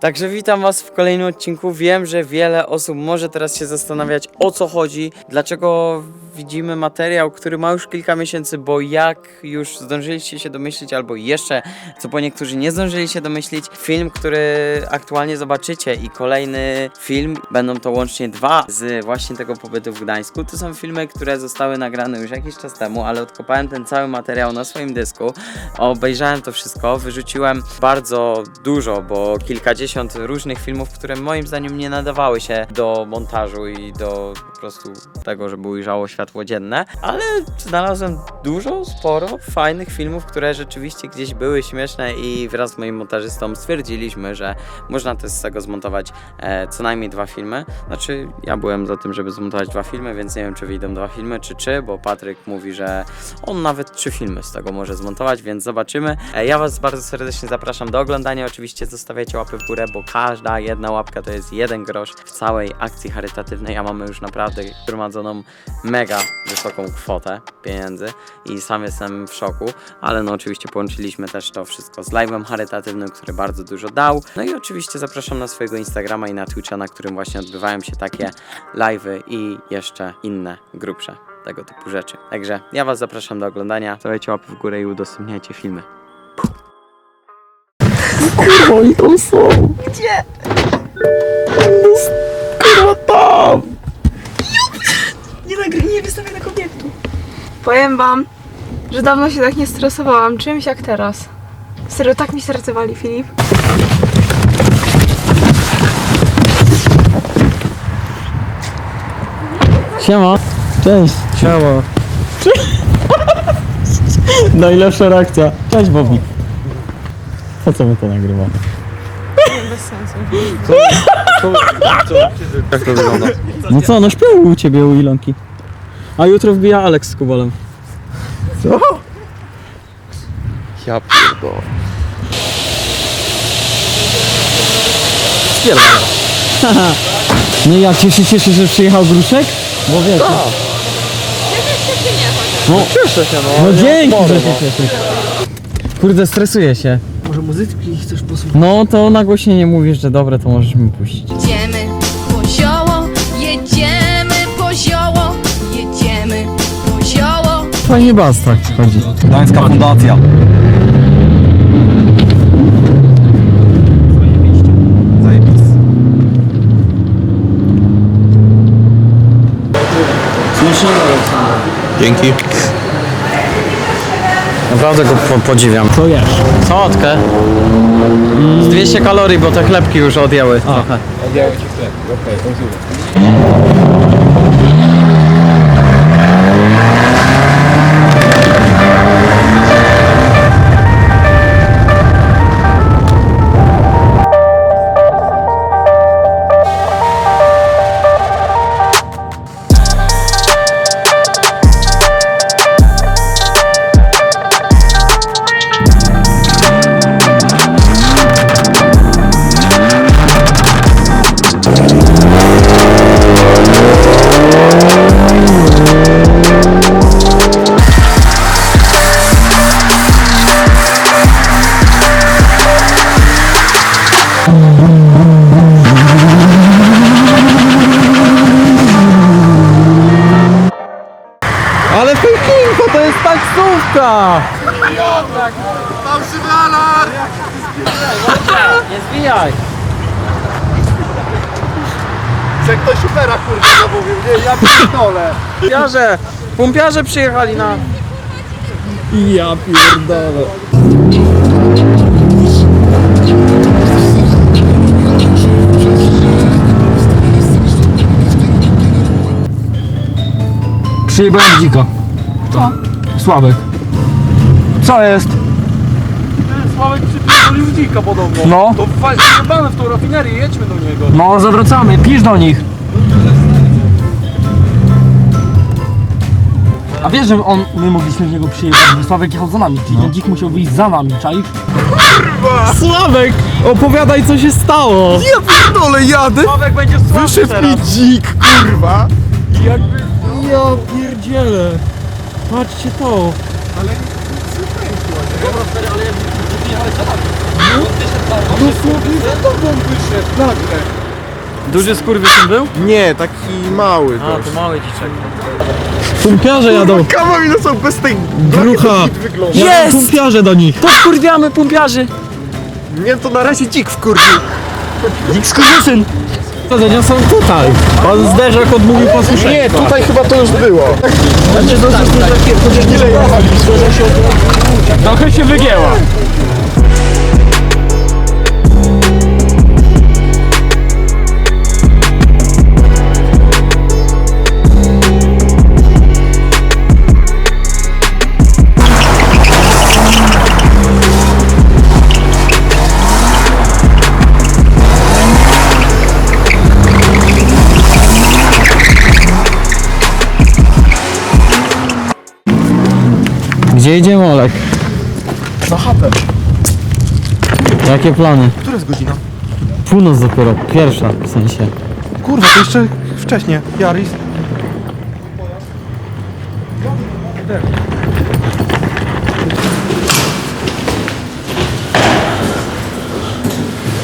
Także witam Was w kolejnym odcinku. Wiem, że wiele osób może teraz się zastanawiać o co chodzi, dlaczego widzimy materiał, który ma już kilka miesięcy, bo jak już zdążyliście się domyślić, albo jeszcze, co po niektórzy nie zdążyli się domyślić, film, który aktualnie zobaczycie i kolejny film, będą to łącznie dwa z właśnie tego pobytu w Gdańsku. To są filmy, które zostały nagrane już jakiś czas temu, ale odkopałem ten cały materiał na swoim dysku, obejrzałem to wszystko, wyrzuciłem bardzo dużo, bo kilkadziesiąt różnych filmów, które moim zdaniem nie nadawały się do montażu i do po prostu tego, żeby ujrzało światło dzienne, ale znalazłem dużo, sporo fajnych filmów, które rzeczywiście gdzieś były śmieszne i wraz z moim montażystą stwierdziliśmy, że można też z tego zmontować e, co najmniej dwa filmy. Znaczy, ja byłem za tym, żeby zmontować dwa filmy, więc nie wiem, czy wyjdą dwa filmy, czy trzy, bo Patryk mówi, że on nawet trzy filmy z tego może zmontować, więc zobaczymy. E, ja Was bardzo serdecznie zapraszam do oglądania. Oczywiście zostawiajcie łapy w górę, bo każda jedna łapka to jest jeden grosz w całej akcji charytatywnej, a mamy już naprawdę zgromadzoną mega wysoką kwotę pieniędzy i sam jestem w szoku, ale no oczywiście połączyliśmy też to wszystko z live'em charytatywnym, który bardzo dużo dał. No i oczywiście zapraszam na swojego Instagrama i na Twitcha, na którym właśnie odbywają się takie live'y i jeszcze inne grubsze tego typu rzeczy. Także ja Was zapraszam do oglądania. Stawiajcie łapy w górę i udostępniajcie filmy. Oni tam są. Gdzie? Kurwa tam. Nie wystawię na obiektu. Powiem wam, że dawno się tak nie stresowałam czymś jak teraz. Serio, tak mi serce wali, Filip. Siema. Cześć. Siema. Najlepsza reakcja. Cześć Bobby. Po co my to nagrywamy? Bez sensu. Jak to wygląda? No co, no śpią u ciebie u Ilonki. A jutro wbija Alex z Kubolem. Ja pierdolę. Spierdala. Nie, jak się cieszę, że przyjechał Gruszek? Bo wiesz. No, Cieszę się, no. no dzięki, że się cieszysz. Kurde, stresuję się. Może muzyki chcesz posłuchać? No to nagłośnienie mówisz, że dobre, to możesz mi puścić. Fajnie bas tak chodzi. Gdańska Fundacja. Zajebis. Dzięki. Naprawdę go po podziwiam. Co jesz? Sałatkę. Z 200 kalorii, bo te chlebki już odjęły trochę. Ale Pekinko, to jest taksówka! Nie zwijaj. Że ktoś supera kurde zamówił, nie? Ja pierdolę. Pumpiarze, pumpiarze przyjechali na... Ja pierdolę. Przyjebałem dziko. Co? Sławek. Co jest? Sławek przypierdolił dzika podobno. No. To fajnie, jebane w tą rafinerię, jedźmy do niego. No, zawracamy, pisz do nich. A wiesz, że on, my mogliśmy w niego przyjechać, bo Sławek jechał za nami, czyli ten dzik musiał wyjść za nami, czaisz? Kurwa! Sławek, opowiadaj co się stało! Ja pierdolę, jadę. Sławek będzie sławny Wyszedł teraz. mi dzik, kurwa. I jakby... Ja pierdzielę! Patrzcie to! Dobra, stary, ale Dosłownie za tobą wyszedł nagle. Duży skurwysyn był? Nie, taki mały A, gość. to mały dziczek. Pumpiarze jadą. Kawa mi są bez tej Grucha. wygląda. Jest! Pumpiarze do nich. To skurwiamy pumpiarzy! Nie, to na razie dzik wkurwił. Dzik skurwysyn. Zadania są tutaj. Pan Zderzak odmówił posłuszeństwa. Nie, tutaj chyba to już było. Trochę się wygięła. Jakie plany? Która jest godzina? Północ dopiero, pierwsza w sensie. Kurwa, to jeszcze wcześniej. Jaris.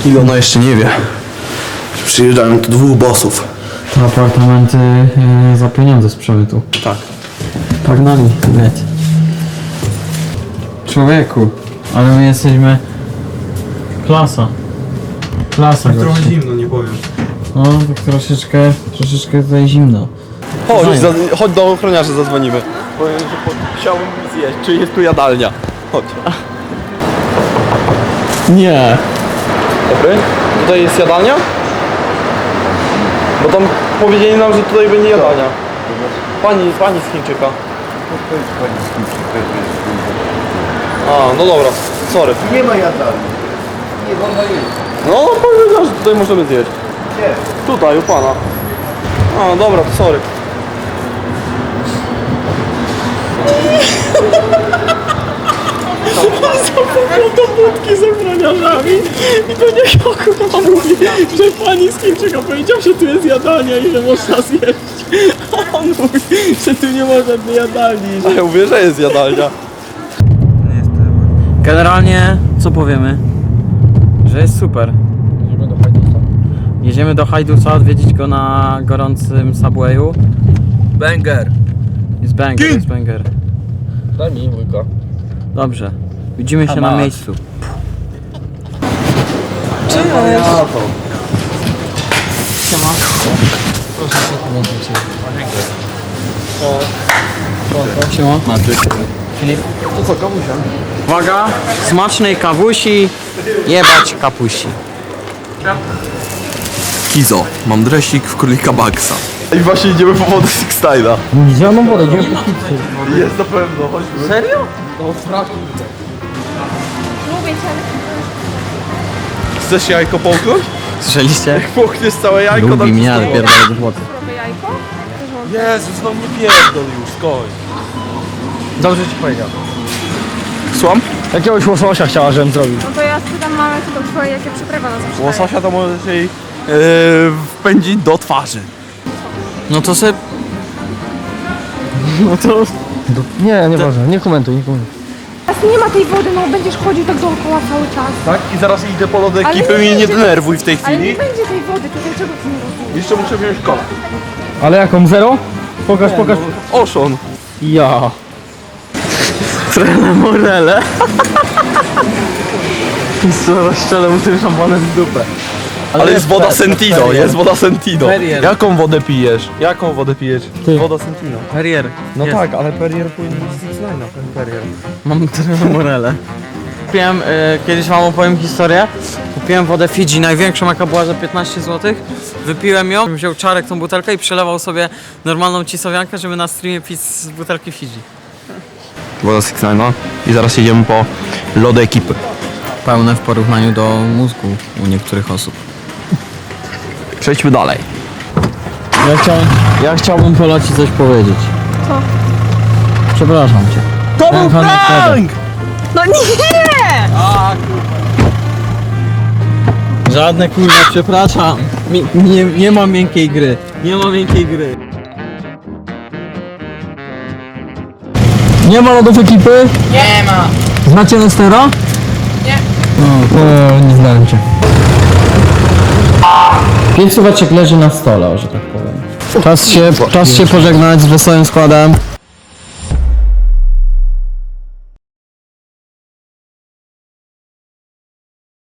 I ona jeszcze nie wie. że Przyjeżdżają tu dwóch bossów. Te apartamenty e, za pieniądze z przemytu. Tak. Pagnali, bilet. Człowieku, ale my jesteśmy... Klasa. Klasa Trochę gości. zimno, nie powiem. No, tak troszeczkę, troszeczkę tutaj zimno. Chodź, za, chodź do ochroniarzy zadzwonimy. Powiem, że po, chciałbym zjeść. Czy jest tu jadalnia? Chodź. Nie. Dobry. Tutaj jest jadalnia? Bo tam powiedzieli nam, że tutaj będzie jadalnia. Pani, pani z Chińczyka. A, no dobra, sorry. Nie ma jadalni. Nie wolno jeść. No, powiedział, że tutaj możemy zjeść. Gdzie? Tutaj, u pana. A, dobra, to sorry. budki z ochroniarzami i do niego kurwa mówi, że pani z Chińczyka powiedział, że tu jest jadalnia i że można zjeść. A on mówi, że tu nie ma żadnej jadalni. A ja mówię, że jest jadalnia. Generalnie, co powiemy? Że jest super. Jedziemy do Hajdusa, odwiedzić go na gorącym Subwayu. Banger. Jest banger, jest banger. Daj mi łyka. Dobrze. Widzimy się na miejscu. Siema. Filip. To co, kamusia? Uwaga, smacznej kawusi, jebać kapusi. Kizo, mam dresik w królika Baxa. I właśnie idziemy po wodę Sixtine'a. Zieloną wodę, idziemy po pizzę. Jest na pewno, chodźmy. Serio? Chcesz jajko połknąć? Słyszeliście? Połkniesz całe jajko Lubi dam ci mnie, ale spróbować. pierdolę do złoty. Jezus, no nie pierdol już, skończ. Dobrze ci powiedział. Słucham? Jakiegoś łososia chciała, żebym zrobił. No to ja spytam mamy co do twojej, jakie przyprawa na zawsze Łososia to możesz jej yy, wpędzić do twarzy. No to se... No to... Nie, nieważne, nie komentuj, nie komentuj. Teraz nie ma tej wody, no będziesz chodził tak dookoła cały czas. Tak? I zaraz idę po lody Ale ekipy, nie mnie nie będzie- denerwuj w tej Ale nie chwili. będzie tej wody, to dlaczego ty nie rozumiesz? Jeszcze muszę wziąć kolę. Ale jaką, zero? Pokaż, pokaż. Oszon. Ja. Trele morele. Co, rozstrzelę mu tym szampanem w dupę. Ale, jest woda Sentino, jest woda Sentino. Perrier. Jaką wodę pijesz? Jaką wodę pijesz? Ty. Woda Sentino. Perrier. No Jest. tak, ale Perrier powinien być Six Line'a, ten Perrier. Mam trele morele. Kupiłem, e, kiedyś wam opowiem historię. Kupiłem wodę Fidżi, największą jaka była za 15 zł. Wypiłem ją, wziął czarek tą butelkę i przelewał sobie normalną cisowiankę, żeby na streamie pić z butelki Fidżi. Woda Line'a. I zaraz jedziemy po lody ekipy. Pełne w porównaniu do mózgu u niektórych osób. Przejdźmy dalej. Ja chciałem, ja chciałbym Pola ci coś powiedzieć. Co? Przepraszam cię. To był prank! No nie! Żadne kurwa, przepraszam. Mi, nie, nie ma miękkiej gry. Nie ma miękkiej gry. Nie ma lodów ekipy? Nie ma. Znacie Nestera? Nie. O, nie znam cię. Pięć słóweczek leży na stole, że tak powiem. Czas się, czas się pożegnać z wesołym składem.